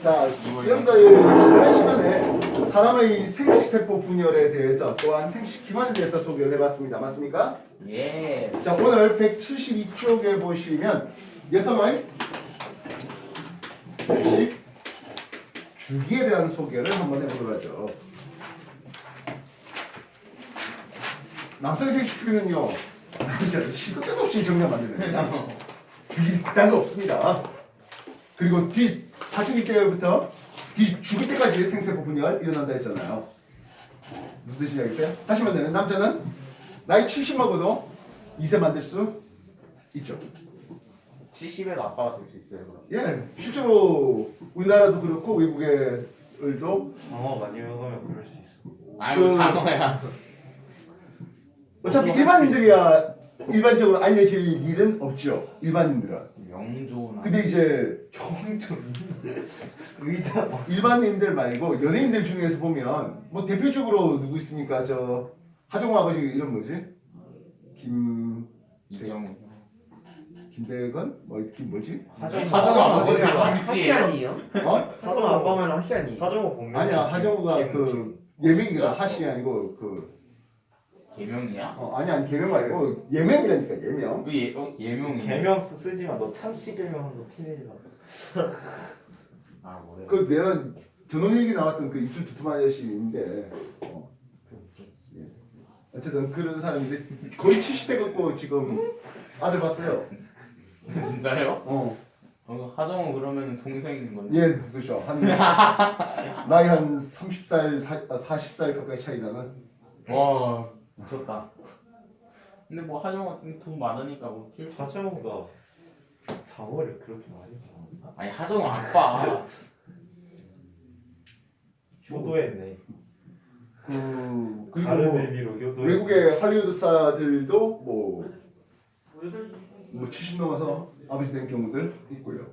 자, 여러분들 지난 시간에 사람의 생식세포 분열에 대해서 또한 생식기관에 대해서 소개를 해봤습니다. 맞습니까? 예. 자, 오늘 172쪽에 보시면 여성의 생식 주기에 대한 소개를 한번 해보도록 하죠. 남성의 생식 주기는요, 시도 때도 없이 정리하면 안 됩니다. 주기 그딴 거 없습니다. 그리고 뒤 사춘기 때부터 뒤 죽을 때까지 생세포 분열 일어난다 했잖아요. 무슨 뜻인지 알겠어요? 다시 말하면 남자는 나이 70 먹어도 2세 만들 수 있죠. 70에도 아빠가 될 수 있어요, 그럼. 예, 실제로 우리나라도 그렇고 외국에도 장어 많이 먹으면 그럴 수 있어. 아이고, 그- 장어야. 어차피 일반인들이야 일반적으로 알려질 일은 없죠. 일반인들은. 명조나. 근데 이제 경좀 의자 일반인들 말고 연예인들 중에서 보면 뭐 대표적으로 누구 있습니까? 저 하정우 아버지 이름 뭐지? 김 이정우. 김대건 뭐김 뭐지? 하정 하정 아버지. 하시안이요? 어? 하정 아빠면 하시안이. 하정우 본명. 아니야 하정우가 그 예명이라 하시 아니고 그 개명이야? 어, 아니 아니 개명 말고 예명이라니까 예명. 그 예, 어, 예명이. 개명 쓰- 쓰지 마. 너 참씨 개명한 티내지 마. 아, 뭐래. 그 내가 전원일기 나왔던 그 입술 두툼한 아저씨인데 어. 예. 어쨌든 그런 사람인데 거의 70대 갖고 지금 아들 봤어요. 진짜요? 어. 어, 하정우 그러면 동생인 건데. 예, 그렇죠. 한 나이 한 30살, 40살 가까이 차이 나는. 와, 미쳤다. 근데 뭐 하정우 돈 많으니까 뭐 키울 수. 하정우가 장어를 그렇게 많이 먹나? 아니 하정우 아빠. 효도했네. 그 그리고 다른 뭐 의미로 효도. 외국의 할리우드 스타들도 뭐, 뭐 70 넘어서 아버지 된 경우들 있고요.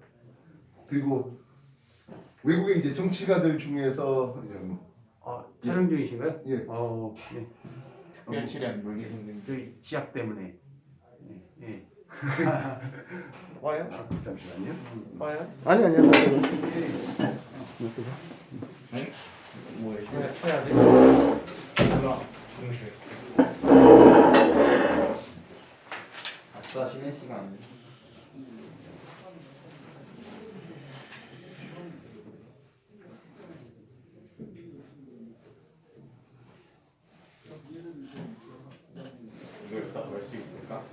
그리고 외국의 이제 정치가들 중에서 이제 뭐, 아, 촬영 중이신가요? 예. 어, 예. 출연 물리 선생. 저희 지약 때문에. 예. 예. 와요? 아, 잠시만요. 와요? 아니 아니요. 응? 뭐야? 쳐야, 쳐야 돼. 아싸 쉬는 시간. 이걸 딱 볼 수 있을까?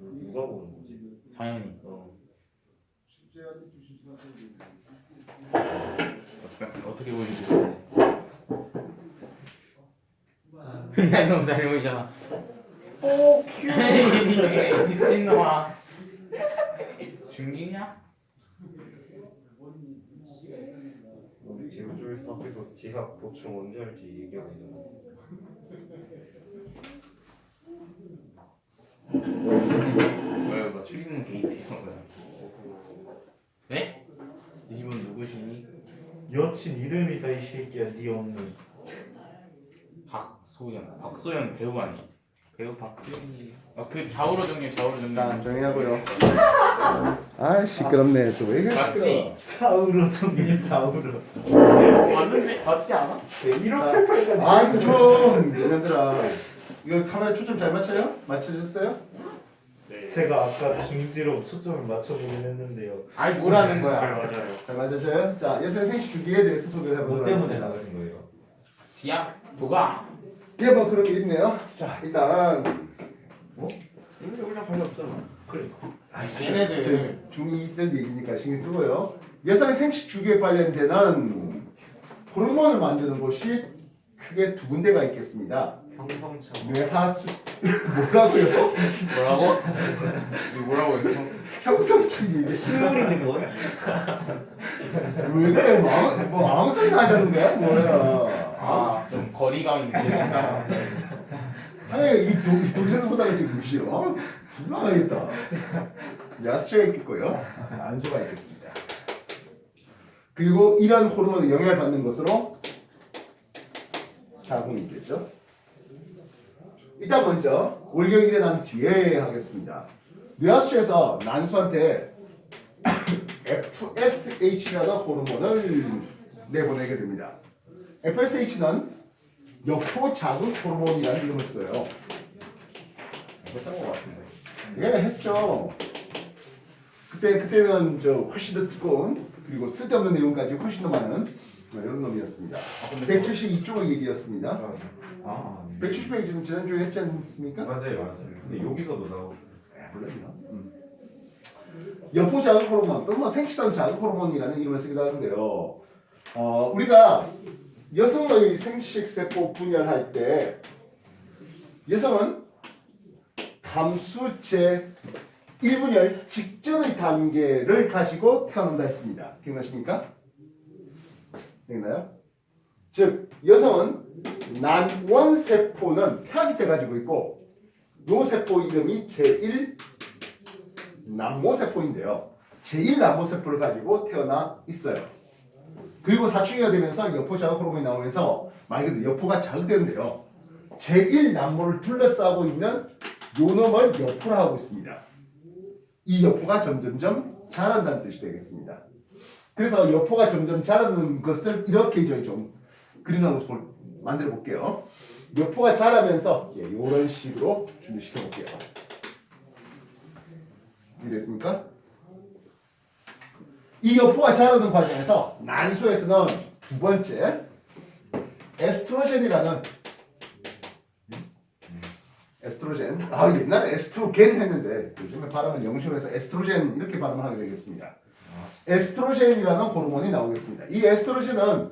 누가 보는 거지? 사연이. 어. 어떻게, 어떻게 보여주지? 그냥 너무 잘 보이잖아. 오 큐. 미친놈아. 중기냐? 우리 제우줄 앞에서 지학 보충 언제 할지 얘기하고 있잖아. 뭐야 뭐 출입문 게이트야 뭐야? 네? 이분 누구시니? 여친 이름이다 이 새끼야 네 없는. 박소연. 박소연 배우 아니? 배우 박소연이. 아그 좌우로 정리 좌우로 정리. 자, 정리하고요. 아 시끄럽네. 또 왜 이렇게 맞지? 좌우로 정리 좌우로. 맞는데 맞지 않아? 1월 아이고 좀 얘네들아. 이거 카메라 초점 잘 맞춰요? 맞춰주셨어요? 제가 아까 중지로 초점을 맞춰보긴 했는데요. 아니 뭐라는 거야? 맞아요. 잘 맞으셔요? 자, 예생 생식 주기에 대해서 소개를 해보도록 뭐 하겠습니다. 나가신 거예요? 디야 뭐가? 예, 뭐 그런 게 있네요. 자, 일단 여기 그냥 관련 없잖아. 그래. 얘네들 중이들 얘기니까 신경 쓰고요. 여성의 생식 주기에 관련되는 호르몬을 만드는 곳이 크게 두 군데가 있겠습니다. 형성청. 뇌하수 뭐라고요? 뭐라고? 이거 뭐라고 했어? 형성층이 식물인데 그건? 왜 그래? 뭐 아무, 뭐 아무 소리나 하자는 거야? 뭐야? 아 좀 거리감이 느껴진다. 상해 이, 도, 이 동생보다가 지금 무시요. 둘러가겠다. 야수체가 있겠고요. 안소가 있겠습니다. 그리고 이러한 호르몬의 영향을 받는 것으로 자궁이 있겠죠. 일단 먼저 월경 일어난 뒤에 하겠습니다. 뇌하수에서 난수한테 FSH라는 호르몬을 내보내게 됩니다. FSH는 여포 자극 호르몬이라는 이름을 써요. 했던 것 같은데. 예, 했죠. 그때 그때는 저 훨씬 더 두꺼운 그리고 쓸데없는 내용까지 훨씬 더 많은 뭐 이런 놈이었습니다. 아, 근데 172쪽 얘기였습니다. 아, 170페이지는 지난주에 했지 않습니까? 맞아요 맞아요 근데 여기서도 나오고 에, 몰라요. 음. 여포 자극 호르몬 또는 뭐 생식선 자극 호르몬이라는 이름을 쓰기도 하는데요. 어, 우리가 여성의 생식 세포 분열할 때 여성은 감수체 1분열 직전의 단계를 가지고 태어난다 했습니다. 기억나십니까? 기억나요? 즉 여성은 난원 세포는 태아기 때 가지고 있고 요 세포 이름이 제1 남모세포인데요. 제1 남모세포를 가지고 태어나 있어요. 그리고 사춘기가 되면서 여포 자극 호르몬이 나오면서 말 그대로 여포가 자극되는데요. 제1남모를 둘러싸고 있는 요 놈을 여포라 하고 있습니다. 이 여포가 점점점 자란다는 뜻이 되겠습니다. 그래서 여포가 점점 자라는 것을 이렇게 저희 좀 그림으로 볼- 만들어 볼게요. 여포가 자라면서 예, 이런 식으로 준비시켜 볼게요. 이해됐습니까? 이 여포가 자라는 과정에서 난소에서는 두 번째 에스트로겐이라는 에스트로겐 아 옛날에 에스트로겐 했는데 요즘에 발음을 영식으로 해서 에스트로겐 이렇게 발음을 하게 되겠습니다. 에스트로겐이라는 호르몬이 나오겠습니다. 이 에스트로겐은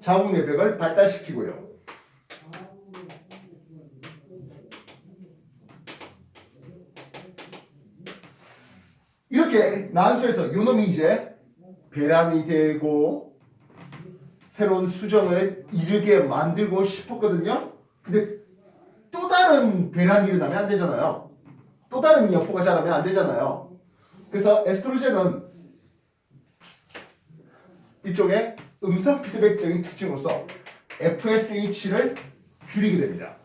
자궁 내벽을 발달시키고요. 이렇게 난소에서 요놈이 이제 배란이 되고 새로운 수정을 이르게 만들고 싶었거든요. 근데 또 다른 배란이 일어나면 안 되잖아요. 또 다른 여포가 자라면 안 되잖아요. 그래서 에스트로겐은 이쪽에 음성 피드백적인 특징으로서 FSH를 줄이게 됩니다.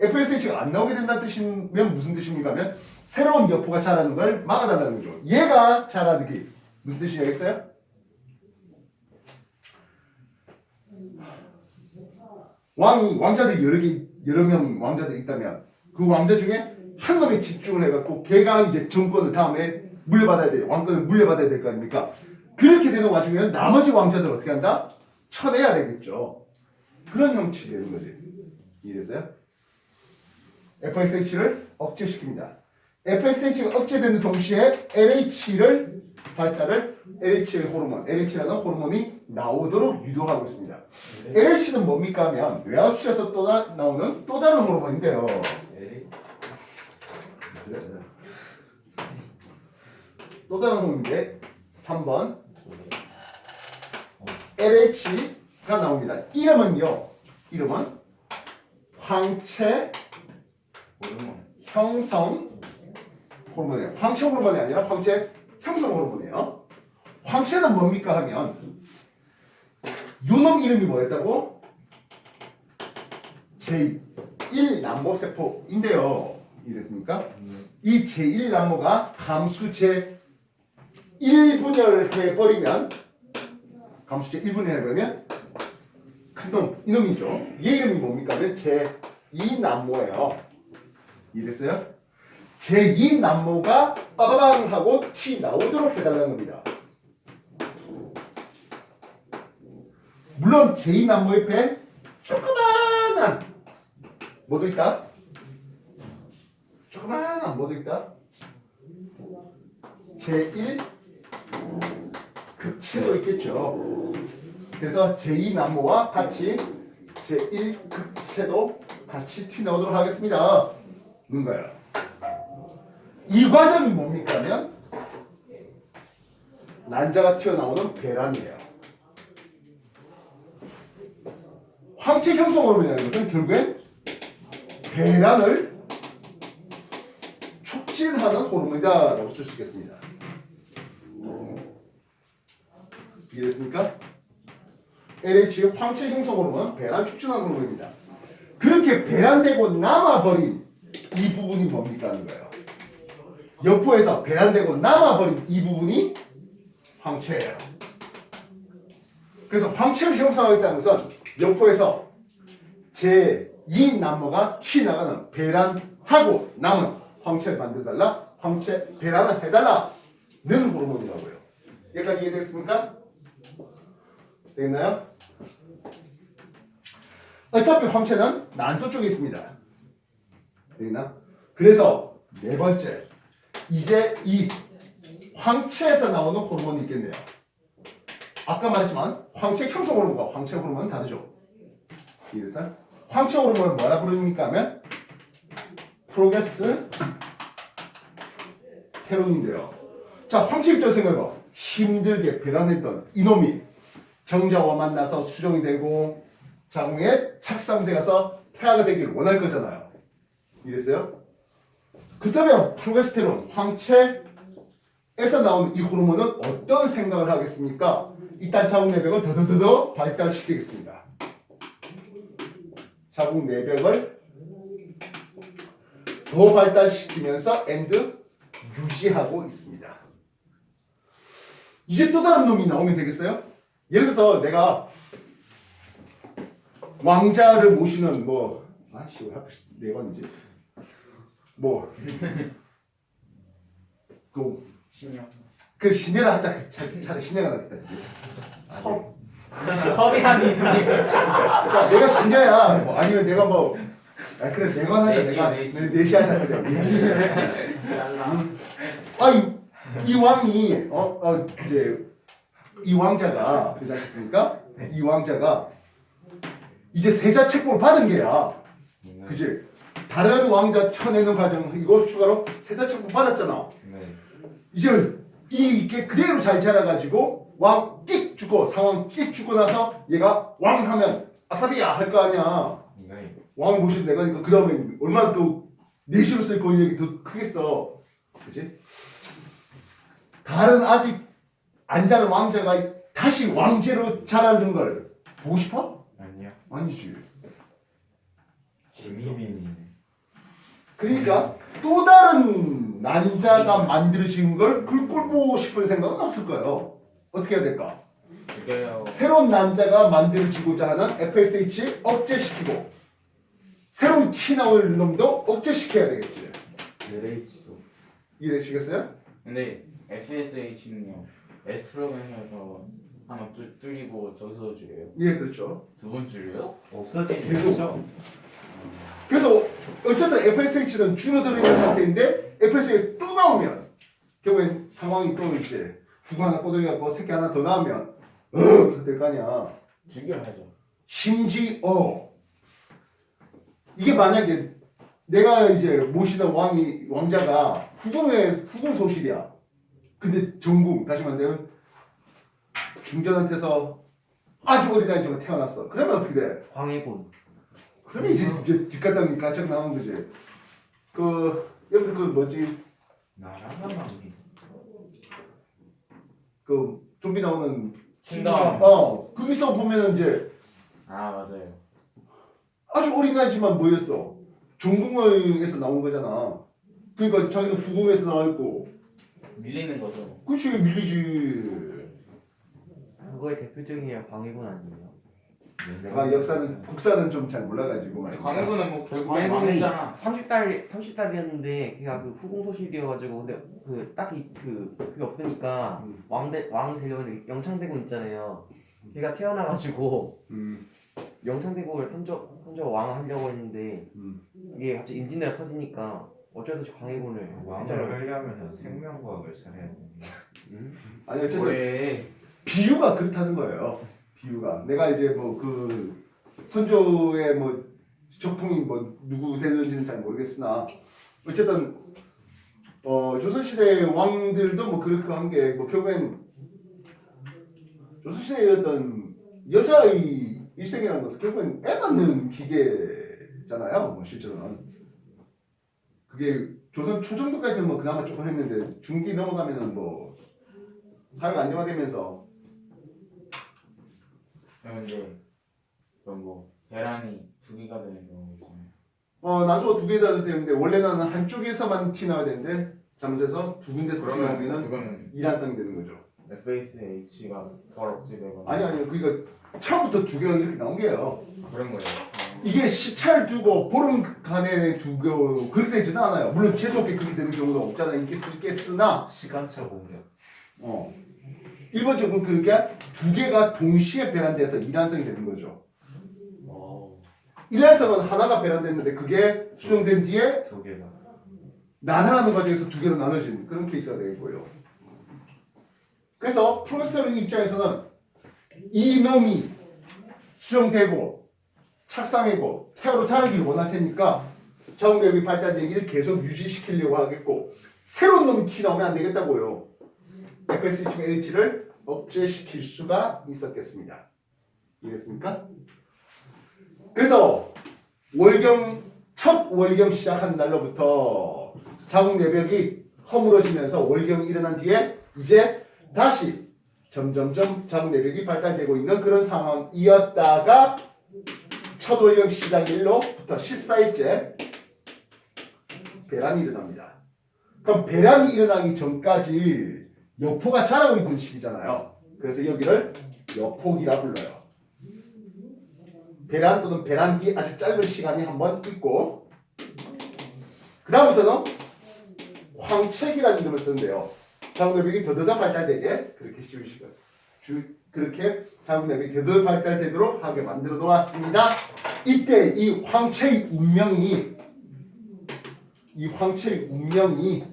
FSH가 안 나오게 된다는 뜻이면 무슨 뜻입니까? 하면 새로운 여포가 자라는 걸 막아달라는 거죠. 얘가 자라기 무슨 뜻인지 알겠어요? 왕이 왕자들이 여러 개 여러 명 왕자들이 있다면 그 왕자 중에 한 놈에 집중을 해갖고 걔가 이제 정권을 다음에 물려받아야 돼 왕권을 물려받아야 될 거 아닙니까? 그렇게 되는 와중에는 나머지 왕자들 어떻게 한다? 쳐내야 되겠죠. 그런 형식이 되는 거지. 이해됐어요? FSH를 억제시킵니다. FSH가 억제되는 동시에 LH를 발달을 LH 호르몬, LH라는 호르몬이 나오도록 유도하고 있습니다. LH는 뭡니까 하면 뇌하수체에서 또 나, 나오는 또 다른 호르몬인데요. 에이 또 다른 호르몬인데 3번 LH가 나옵니다. 이름은요. 이름은 황체 형성 호르몬이에요. 황체 호르몬이 아니라 황체 형성 호르몬이에요. 황체는 뭡니까 하면 요놈 이름이 뭐였다고? 제1남모세포인데요. 이랬습니까? 이 제1남모가 감수체 1분열해 버리면 감수체 1분열 해버리면 큰놈 이놈이죠. 얘 이름이 뭡니까? 하면 제2남모예요. 이랬어요? 제2남모가 빠바방 하고 튀 나오도록 해달라는 겁니다. 물론 제2남모 옆에 조그마한 뭐도 있다? 조그마한 뭐도 있다? 제1 극체도 있겠죠. 그래서 제2남모와 같이 제1 극체도 같이 튀어나오도록 하겠습니다. 뭔가요? 이 과정이 뭡니까 하면 난자가 튀어나오는 배란이에요. 황체 형성 호르몬이라는 것은 결국엔 배란을 촉진하는 호르몬이다라고 쓸 수 있겠습니다. 이해됐습니까? LH 황체 형성 호르몬은 배란 촉진하는 호르몬입니다. 그렇게 배란되고 남아버린 이 부분이 뭡니까 하는 거예요. 여포에서 배란되고 남아버린 이 부분이 황체예요. 그래서 황체를 형성하겠다는 것은 여포에서 제2 남모가 튀나가는 배란하고 남은 황체를 만들어달라 황체 배란을 해달라는 호르몬이라고요. 여기까지 이해됐습니까? 되겠나요? 어차피 황체는 난소 쪽에 있습니다. 되겠나? 그래서 네 번째 이제 이 황체에서 나오는 호르몬이 있겠네요. 아까 말했지만 황체 형성 호르몬과 황체 호르몬은 다르죠. 이해됐어요? 황체 호르몬을 뭐라 부릅니까 하면 프로게스 테론인데요. 자, 입장 생각해봐. 힘들게 배란했던 이놈이 정자와 만나서 수정이 되고 자궁에 착상돼 가서 태아가 되길 원할 거잖아요. 이랬어요? 그렇다면 프로게스테론, 황체에서 나오는 이 호르몬은 어떤 생각을 하겠습니까? 일단 자궁 내벽을 더더더더 발달시키겠습니다. 자궁 내벽을 더 발달시키면서 엔드 유지하고 있습니다. 이제 또 다른 놈이 나오면 되겠어요? 예를 들어서 내가 왕자를 모시는 뭐 아씨 왜 하필 네 번이지? 뭐그 신용. 그 신녀라 하자 차- 차라리 신녀가 낫겠다. 첩. 첩이라니. 자 내가 신녀야 뭐 아니면 내가 뭐 아, 그래 내가 하자 내가 내시. 네, 내시 하자 그래 내시. 아이 이 왕이 어, 어 이제 이 왕자가 그러지 않겠습니까? 이 왕자가 이제 세자 책봉을 받은 게야. 그지? 다른 왕자 쳐내는 과정이고 추가로 세자 책봉 받았잖아. 네. 이제 이게 그대로 잘 자라가지고 왕 끽 주고 상왕 끽 주고 나서 얘가 왕 하면 아싸비야 할 거 아니야. 네. 왕을 모시는 내가 그 다음에 얼마나 또 내시로 쓸 권력이 더 크겠어. 그지? 다른 아직 안 자란 왕자가 다시 왕제로 자라는 걸 보고 싶어? 아니요. 아니지. 김희빈이네. 그러니까 또 다른 난자가 만들어진 걸 그걸 보고 싶은 생각은 없을 거예요. 어떻게 해야 될까? 죽여요. 새로운 난자가 만들어지고자 하는 FSH 억제시키고 새로운 키 나올 놈도 억제시켜야 되겠지. LH도. 이해되시겠어요? 근데 FSH는요. 에스트로겐에서 하나 뚫- 뚫리고 저기서 줄여요. 예, 그렇죠. 두 번 줄여요? 없어지지 계속. 않죠? 그래서 어쨌든 FSH는 줄어들어 있는 상태인데 FSH 또 나오면 결국엔 상황이 또 이제 후구 하나 꼬들겨갖고 새끼 하나 더 나오면 될거 아니야. 죽여야죠. 심지어 이게 만약에 내가 이제 모시던 왕이 왕자가 후궁의 후궁 소실이야. 근데 전궁 다시 말하면 중전한테서 아주 어린 나이지만 태어났어. 그러면 어떻게 돼? 황해군. 그러면 이제 이제 뒷가닥이 가짝 나오는 거지. 그 여러분 그 뭐지 나라가 나오긴. 그 좀비 나오는 킹덤. 어 거기서 보면은 이제 아 맞아요. 아주 어린 나이지만 뭐였어? 종궁에서 나온 거잖아. 그러니까 자기는 후궁에서 나와 있고 밀리는 거죠. 그치 밀리지. 그거의 대표적인 게 광해군 아니에요? 내가 역사는 국사는 좀 잘 몰라가지고 말이야. 광고는 뭐 결국에 광해군이 망했잖아. 30달 30달이었는데 걔가 그 후궁 소실이어가지고 근데 그 딱히 그 그게 없으니까 음. 왕대 왕 되려면 영창대군 있잖아요. 걔가 태어나가지고 음, 영창대국을 선조 선조 왕 하려고 했는데 음. 이게 갑자기 임진왜란 터지니까 어쩔 수 없이 광해군을 왕을 대자로 하려면 생명과학을 잘해야 됩니다. 아니 어쨌든 왜? 비유가 그렇다는 거예요. 비유가 내가 이제 뭐 그 선조의 뭐 적풍이 뭐 누구 되는지는 잘 모르겠으나 어쨌든 어 조선시대 왕들도 뭐 그렇게 한 게 뭐 결국엔 조선시대의 어떤 여자의 일생이라는 것은 결국엔 애 낳는 기계잖아요. 뭐 실제로는 그게 조선 초정도까지는 뭐 그나마 조금 했는데 중기 넘어가면은 뭐 사회가 안정화되면서 그런데 그뭐 계란이 두 개가 되는 경우 있잖아요. 어 난소가 두 개다 되는데 원래는 한쪽에서만 티 나와야 되는데 잘못해서 두 군데서 티 그러면 그거는 이란성이 되는 거죠. FACH가 덜 억제되거나 아니 아니 그러니까 처음부터 두 개가 이렇게 나온 게예요. 그런 거예요. 어. 이게 시차를 두고 보름 간에 두고 그렇게 되지는 않아요. 물론 재수없게 그렇게 되는 경우도 없잖아 있겠, 있겠으나 시간차 공격. 어 일반적으로 그렇게 두 개가 동시에 배란돼서 이란성이 되는 거죠. 어, 이란성은 하나가 배란됐는데 그게 수정된 뒤에 두 개가. 나눠하는 과정에서 두 개로 나눠진 그런 케이스가 되고요. 그래서 프로스테론 입장에서는 이놈이 수정되고 착상이고 태아로 자라기를 원할 테니까 자궁내비 발달되기를 계속 유지시키려고 하겠고 새로운 놈이 튀어나오면 안 되겠다고요. FSH LH를 억제시킬 수가 있었겠습니다. 이해했습니까? 그래서 월경 첫 월경 시작한 날로부터 자궁 내벽이 허물어지면서 월경이 일어난 뒤에 이제 다시 점점점 자궁 내벽이 발달되고 있는 그런 상황이었다가 첫 월경 시작일로부터 14일째 배란이 일어납니다. 그럼 배란이 일어나기 전까지 여포가 자라고 있는 시기잖아요. 그래서 여기를 여포기라 불러요. 배란 또는 배란기 아주 짧은 시간이 한 번 있고 그 다음부터는 황책이라는 이름을 쓰는데요. 자궁내벽이 더더더 발달되게 그렇게 씌우시고 주 그렇게 자궁내벽이 더더 발달되도록 하게 만들어 놓았습니다. 이때 이 황체의 운명이 이 황체의 운명이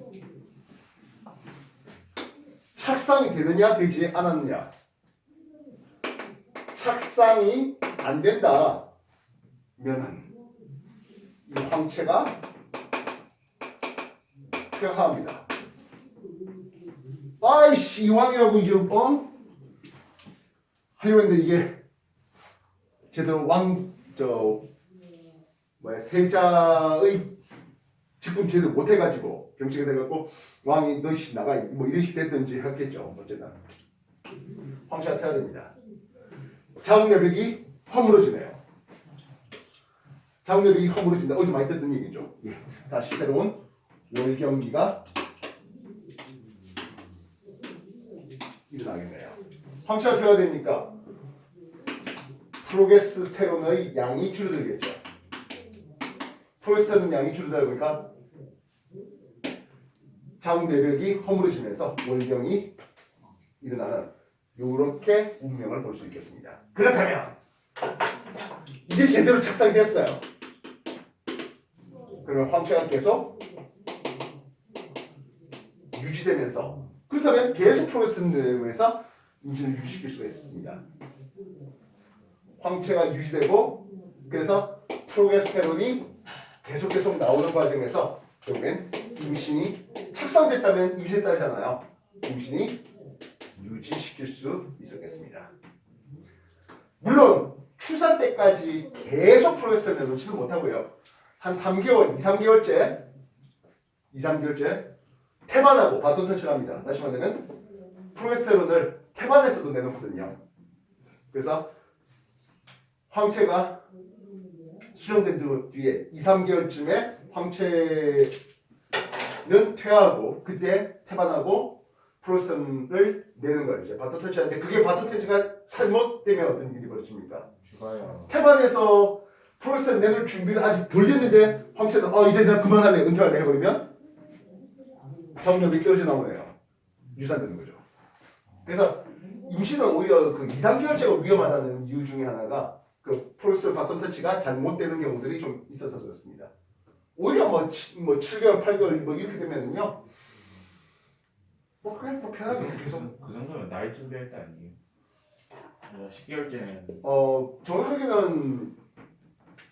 착상이 되느냐 되지 않았느냐 착상이 안 된다 면은 이 황체가 퇴화합니다. 아이씨 이왕이라고 이제 어? 하려고 했는데 이게 제대로 왕 저 뭐야 세자의 직분 제대로 못해가지고 병치가 돼갖고 왕이 너씨 나가 뭐 이런 식 됐든지 했겠죠 어쨌든 황체가 퇴화됩니다. 자궁내벽이 허물어지네요. 자궁내벽이 허물어진다. 어디서 많이 듣던 얘기죠. 예. 다시 새로운 월경기가 일어나겠네요. 황체가 퇴화되니까 프로게스테론의 양이 줄어들겠죠. 프로게스테론 양이 줄어들다 보니까 자궁내벽이 허물어지면서 월경이 일어나는 이렇게 운명을 볼 수 있겠습니다. 그렇다면 이제 제대로 착상이 됐어요. 그러면 황체가 계속 유지되면서 그렇다면 계속 프로게스테론에서 임신을 유지시킬 수가 있습니다. 황체가 유지되고 그래서 프로게스테론이 계속 계속 나오는 과정에서 결국엔 임신이 착상됐다면 임신했다잖아요. 임신이 유지시킬 수 있었겠습니다. 물론 출산 때까지 계속 프로게스테론을 놓지는 못하고요. 한 3개월, 2, 3개월째 2, 3개월째 태반하고 바톤 터치를 합니다. 다시 말하면 프로게스테론을 태반에서도 내놓거든요. 그래서 황체가 수정된 뒤에 2, 3개월쯤에 황체 는 퇴화하고 그때 태반하고 프로스턴을 내는 거예요. 이제 터치하는데 그게 바토 터치가 잘못되면 어떤 일이 벌어집니까? 죽어요. 태반에서 프로스턴 내놓을 준비를 아직 덜 됐는데 황체는 어 이제 내가 그만할래 은퇴할래 해버리면 정력이 떨어져 나오네요. 유산되는 거죠. 그래서 임신은 오히려 그 2, 3개월째가 위험하다는 이유 중에 하나가 그 프로스턴 바톤 터치가 잘못되는 경우들이 좀 있어서 그렇습니다. 오히려 뭐, 치, 뭐 7개월, 8개월 뭐 이렇게 되면은요. 뭐 그냥 뭐 편하게 계속 그 정도면 날 준비할 때 아니에요? 10개월째는 어 정확하게는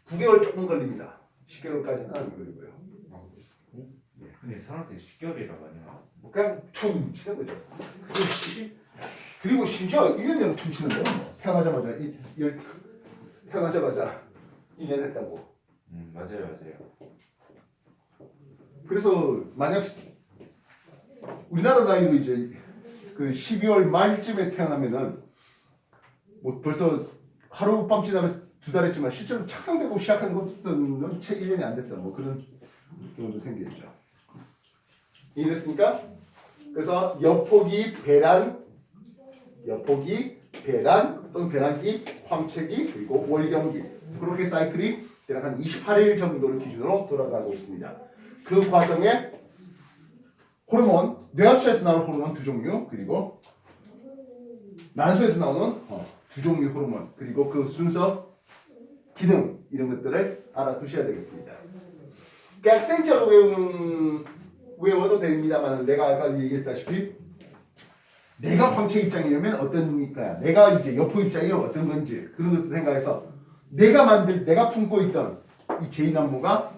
9개월 조금 걸립니다. 10개월까지는 안 걸리고요. 근데 사람들이 10개월이라고 하냐? 뭐 그냥 퉁 치는 거죠. 그리고, 시, 그리고 심지어 1년이라고 퉁 치는데요. 뭐. 태어나자마자 이, 열, 태어나자마자 2년 했다고. 음 맞아요 맞아요. 그래서 만약 우리나라 나이로 이제 그 12월 말쯤에 태어나면은 뭐 벌써 하룻밤 지나면 두달 했지만 실제로 착상되고 시작한 것부터는 채 1년이 안 됐다. 뭐 그런 경우도 생기죠. 이해됐습니까? 그래서 여포기, 배란, 여포기, 배란 또는 배란기, 황체기 그리고 월경기 그렇게 사이클이 대략 한 28일 정도를 기준으로 돌아가고 있습니다. 그 과정에 호르몬, 뇌하수에서 나오는 호르몬 두 종류 그리고 난소에서 나오는 어, 두 종류 호르몬 그리고 그 순서, 기능 이런 것들을 알아두셔야 되겠습니다. 학생처럼 외우는 외워도 됩니다만 내가 아까 얘기했다시피 내가 황체 입장이라면 어떤니까 내가 이제 여포 입장이면 어떤 건지 그런 것을 생각해서 내가 만들 내가 품고 있던 이 제2난모가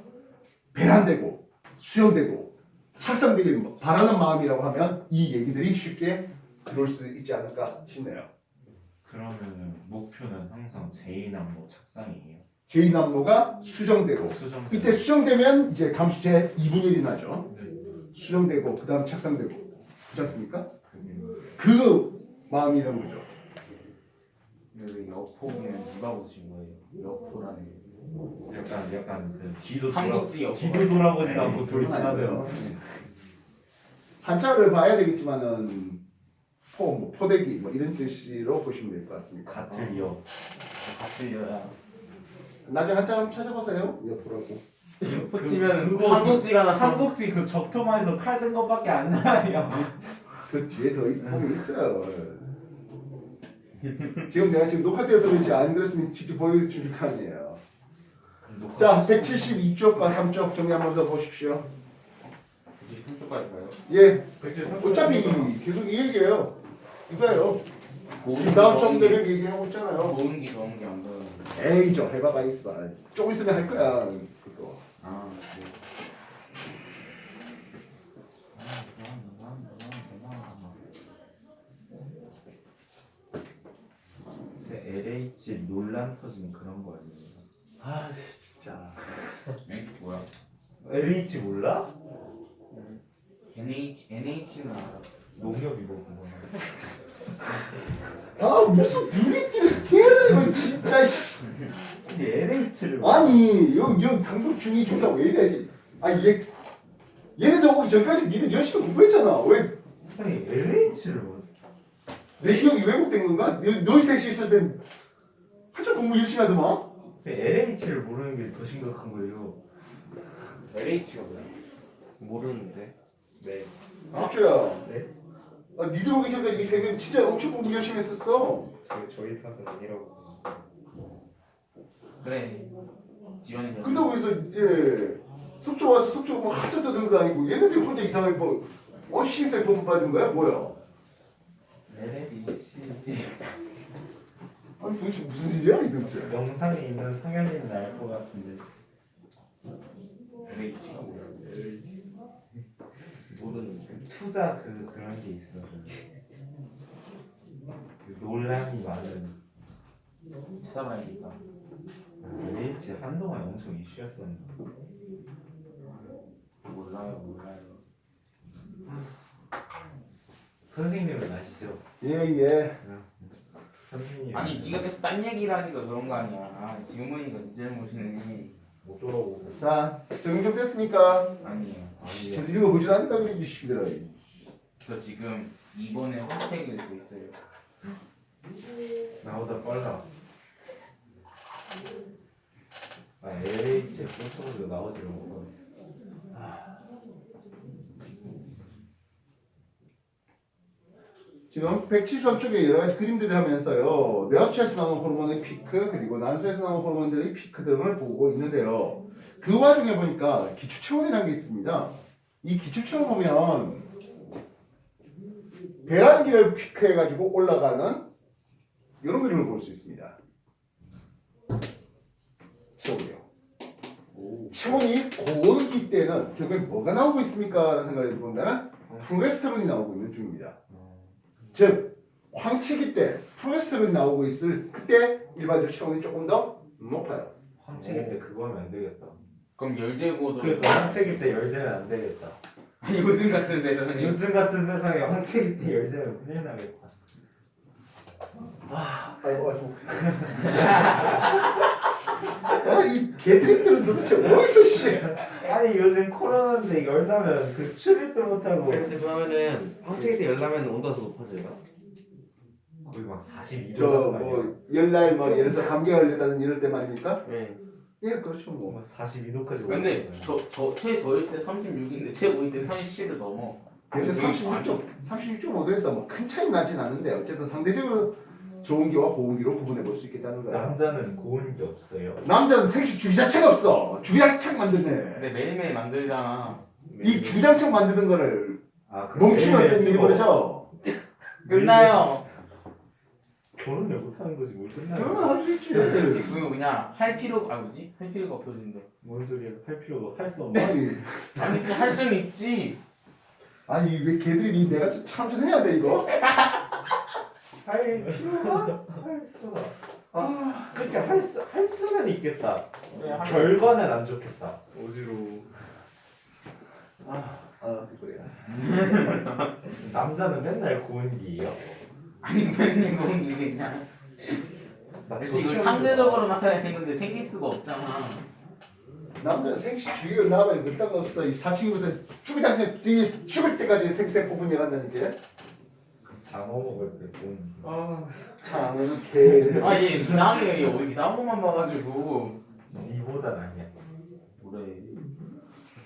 배란되고 수용되고 착상되길 바라는 마음이라고 하면 이 얘기들이 쉽게 들어올 수 있지 않을까 싶네요. 그러면 목표는 항상 제인한 뭐 착상이에요. 제2난모가 수정되고 수정. 이때 수정되면 이제 감수제 2분의 1이 나죠. 네. 수정되고 그 다음 착상되고 그렇지 않습니까? 그 마음이 이런 거죠. 근데 왜 여포기는 누가 붙인 거예요? 여포라는 게. 약간 약간 그 뒤도 삼국지 여포. 뒤도 돌아보지 않고 그건 돌진하는. 아니고요. 한자를 봐야 되겠지만은 포, 뭐 포대기 뭐 이런 뜻으로 보시면 될 것 같습니다. 같을 여. 같이 여야. 나중에 한자 한번 찾아보세요. 옆으로고. 여포 치면 그거 삼국지가 나 삼국지 그 적토마에서 칼 든 것밖에 안 나요. 그 뒤에 더 있, 보면 있어요. 지금 내가 지금 녹화돼서 그렇지 안 그랬으면 직접 보여줄 거 아니에요. 자, 172쪽과 3쪽 정리 한번 더 보십시오. 이제 3초까지 가요. 예, 어차피 계속 이 얘기예요. 이거예요. 다음 내력 얘기하고 있잖아요. 모으는 게 좋은 게안 보여요. 에이, 저 해봐봐 있어봐. 조금 있으면 할 거야. 그거. 아, 네. LH 논란 터진 그런 거 아니에요? 아, 진짜. X 뭐야? LH 몰라? NH NH는 알아. 농협 이거 그거. 아, 무슨 드립들을 걔는 진짜. 씨. LH를 아니, 여, 여 당국 중위 중사 왜 이래? 아, 얘 얘네들 오기 전까지 니들 열심히 공부했잖아. 왜내 아니 LH를 뭐? 기억이 왜곡된 건가? 너, 너희 셋이 있을 땐 한참 공부 열심히 하더만. LH를 모르는 게 더 심각한 거예요. LH가 뭐야? 모르는데. 네. 석주야. 네? 아, 니들 오기 전까지 이 세 명 진짜 엄청 공부 열심히 했었어. 저희 저희 탓은 아니라고. 그래. 지원이 그렇다고 해서 예 속초 와서 속초 뭐 한참 떠드는 거 아니고 얘네들이 혼자 이상하게 뭐 어? 신생 법 빠진 거야? 뭐야? LH 아니 도대체 무슨 일이야 이 도대체 영상에 있는 상현이는 알것 같은데 LH가 뭐야? 모르는 투자 그 그런 게 있어. 그 논란이 많은 찾아봐야겠다. LH 한동안 엄청 이슈였었는데. 몰라요, 몰라요. 선생님은 아시죠? 예예 선생님 아니 네가 계속 딴 얘기를 하니까 그런 거 아니야. 아, 질문이가 네 잘못이네. 어쩌라고 자 정리 좀 됐습니까? 아니에요. 아니요 저 읽어보지도 않는다 그러지 시기들아 저 지금 이번에 화책 읽고 있어요. 나보다 빨라 아 LH에 꽂혀가지고 나오지를 못하네 지금 173쪽에 여러 가지 그림들을 하면서요. 뇌하수에서 나오는 호르몬의 피크 그리고 난소에서 나오는 호르몬들의 피크 등을 보고 있는데요. 그 와중에 보니까 기초체온이라는 게 있습니다. 이 기초체온 보면 배란기를 피크해가지고 올라가는 이런 그림을 볼 수 있습니다. 체온이요. 체온이 고온기 때는 결국에 뭐가 나오고 있습니까? 라는 생각을 해본다면 프로게스테론이 나오고 있는 중입니다 즉 황치기 때 프로게스테론이 나오고 있을 그때 일반적으로 체온이 조금 더 높아요. 황책일 때 그거 하면 안 되겠다. 그럼 열재고도 그러니까 황책일 때 열재면 안 되겠다. 아니 무슨 같은 세상에. 요즘 같은 세상에 황책일 때 열재면 큰일 나겠다. 아이고 아이고. 아이 개드립들은 도대체 어디서 씨? 아니 요즘 코로나인데 열다면 그 출입도 못하고 근데 그러면은 황책에서 열나면 온도가 더 높아져요? 거의 막 42도 저뭐 열날 뭐 예를 들어서 감기 걸렸다는 이럴 때 말입니까? 네. 예 그렇죠 뭐. 막 42도까지 근데 저저 최저일 때 36인데 최고일 때 37을 넘어. 근데 되게 36점 36.5도에서 뭐 큰 차이 나진 않는데 어쨌든 상대적으로 좋은 기와 고운 기로 구분해 볼 수 있겠다는 거야. 남자는 고운 게 없어요 남자는 생식 주기 자체가 없어. 주기장창 만드네. 근데 매일매일 만들잖아. 이 주기장창 만드는 거를 아 그럼 멈추면 매일매일 어떤 일이 뜨거워. 벌어져? 끝나요. 결혼을 못하는 거지 뭘 끝나요 할수 있지. 그거 그냥 할 필요가 아 뭐지? 할 필요가 없어진대. 뭔 소리야 할 필요가 할수 없는 아니, 아니 지 할 수는 있지. 아니 왜 걔들이 내가 좀 참전해야 돼 이거? 할 필요가 할 수가 아, 그치 할수 할 수는 있겠다 왜 할- 결과는 안 좋겠다 어지러워. 아, 아, 그래. 남자는 맨날 고운 기예요 아니 맨날 게 그냥. 나 지금. 상대적으로 나타내는 건데 생길 수가 없잖아. 남자 생식 주기가 나면 그딴 거 없어. 이 사춘기부터 죽이장창 뒤에 죽을 때까지 생생 뽑은 일 한다는 게. 장어 먹을 때기아 참, 개. 아 얘 이상해 얘 어디 나무만 봐가지고. 니보단 아니야 뭐래.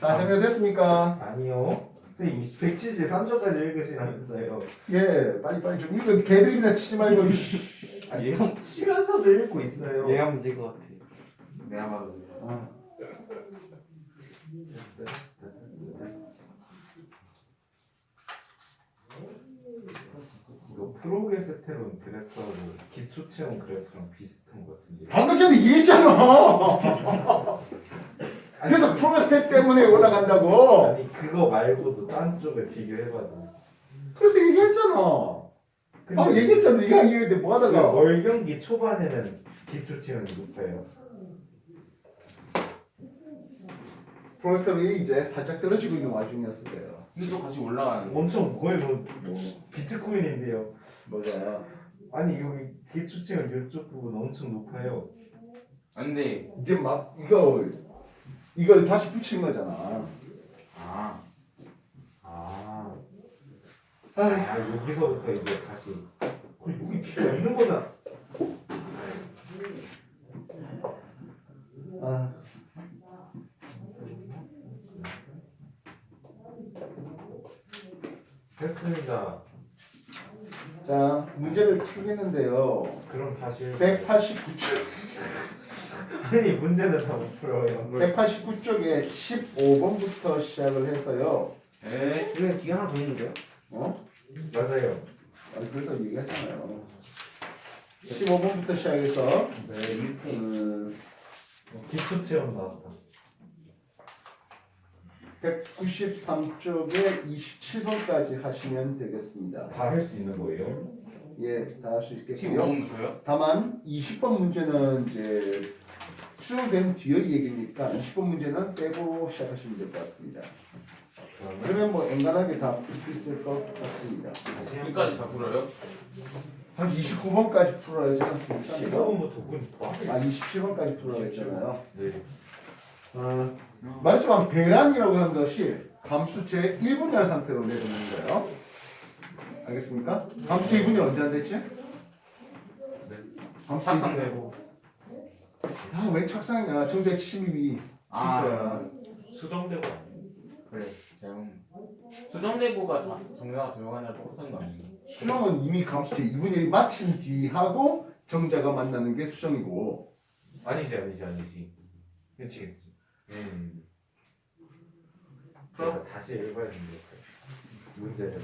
다 정리됐습니까? 아니요 선생님 173조까지 읽으시라면서요 예, 빨리 빨리 좀 이거 개들이나 치지 말고. 아니 치- 치면서도 읽고 있어요 얘가 문제인 것 같아. 내가 봐도 그래. 아, 이거 프로게스테론 그래프하고 기초 체온 그래프랑 비슷한 것 같은데 방금 전에 얘기했잖아. 그래서 프로스테 때문에 올라간다고. 아니 그거 말고도 딴 쪽을 비교해봐도 그래서 얘기했잖아. 근데 아, 얘기했잖아. 네가 얘기했는데 뭐그 하다가. 월 경기 초반에는 기초 체온이 높아요 프로스테론이 이제 살짝 떨어지고 있는 와중이었을 거예요. 근데 또 같이 올라가는 거. 엄청 거의 뭐 비트코인인데요 뭐가? 아니 여기 기초 체온 이쪽 부분 엄청 높아요 아, 근데 이제 막 이거 이걸 다시 붙인 거잖아. 아 아, 아, 아 여기서부터 이제 다시 그럼 여기 필요 없는 거잖아 아. 됐습니다 자, 문제를 풀겠는데요. 그럼 다시 189쪽, 아니 문제는 다 못 풀어요 189쪽에 15번부터 시작을 해서요. 에? 여기 뒤에 하나 더 있는데요? 어? 맞아요 아니, 그래서 얘기했잖아요. 15번부터 시작해서 네 음, 기초 체온 나왔다 193쪽에 27번까지 하시면 되겠습니다. 다 할 수 있는 거예요? 예, 다 할수 있겠고요. 15번부터요? 다만 20번 문제는 이제 수용된 뒤의 얘기니까 20번 문제는 빼고 시작하시면 될 것 같습니다. 그러면 그러면 뭐 엔간하게 다 풀 수 있을 것 같습니다. 다시 한 여기까지 다 풀어요? 한 29번까지 풀어야 하지 않습니까? 15번부터 군 아 27번까지 풀어야 했잖아요. 네. 어, 말했지만 배란이라고 하는 것이 감수체 1분열 상태로 내려오는 거예요. 알겠습니까? 감수체 2분열 언제 안 됐지? 감수체 착상 2분열. 되고 아 왜 착상이야? 정제 침입이 아 있어야. 수정되고 그래 재용 수정대고가 다 정자가 들어가냐고 똑같은 거 아니에요? 수정은 이미 감수체 2분열이 마친 뒤 하고 정자가 만나는 게 수정이고 아니지 아니지 아니지 그치 음. 그럼 다시 읽어야 되는 거 문제를